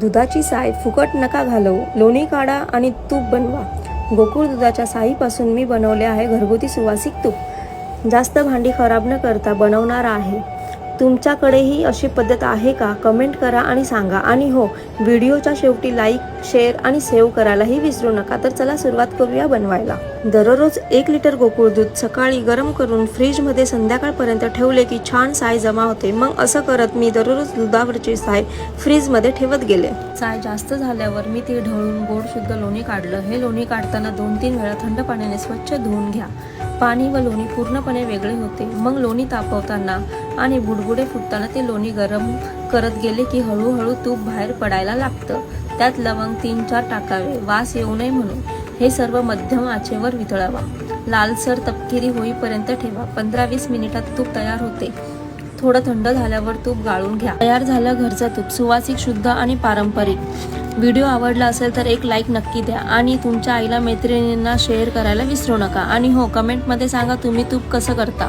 दुधाची साय फुकट नका घालवू. लोणी काढा आणि तूप बनवा. गोकुळ दुधाच्या साईपासून मी बनवले आहे घरगुती सुवासिक तूप. जास्त भांडी खराब न करता बनवणार आहे. तुमच्याकडेही अशी पद्धत आहे का? कमेंट करा आणि सांगा. आणि हो व्हिडिओच्या शेवटी लाईक शेअर आणि सेव्ह करायलाही विसरू नका. तर चला सुरुवात करूया बनवायला. दररोज एक लिटर गोकुळ दूध सकाळी गरम करून फ्रीजमध्ये संध्याकाळपर्यंत ठेवले की छान साय जमा होते. मग असं करत मी दररोज दुधावरची साय फ्रीजमध्ये ठेवत गेले. साय जास्त झाल्यावर मी ती ढवळून गोड शुद्ध लोणी काढलं. हे लोणी काढताना दोन तीन वेळा थंड पाण्याने स्वच्छ धुवून घ्या. पाणी व लोणी पूर्णपणे वेगळे होते. मग लोणी तापवताना आणि बुडबुडे फुटताना ते लोणी गरम करत गेले की हळूहळू तूप बाहेर पडायला लागतं. त्यात लवंग तीन चार टाकावे. वास येऊ नये म्हणून हे सर्व मध्यम आचेवर वितळावा. लालसर तपकिरी होईपर्यंत ठेवा. पंधरा वीस मिनिटात तूप तयार होते. थोडं थंड झाल्यावर तूप गाळून घ्या. तयार झालं घरचं तूप. सुवासिक शुद्ध आणि पारंपरिक. व्हिडिओ आवडला असेल तर एक लाईक नक्की द्या आणि तुमच्या आईला मैत्रिणींना शेअर करायला विसरू नका. आणि हो कमेंटमध्ये सांगा तुम्ही तूप कसं करता.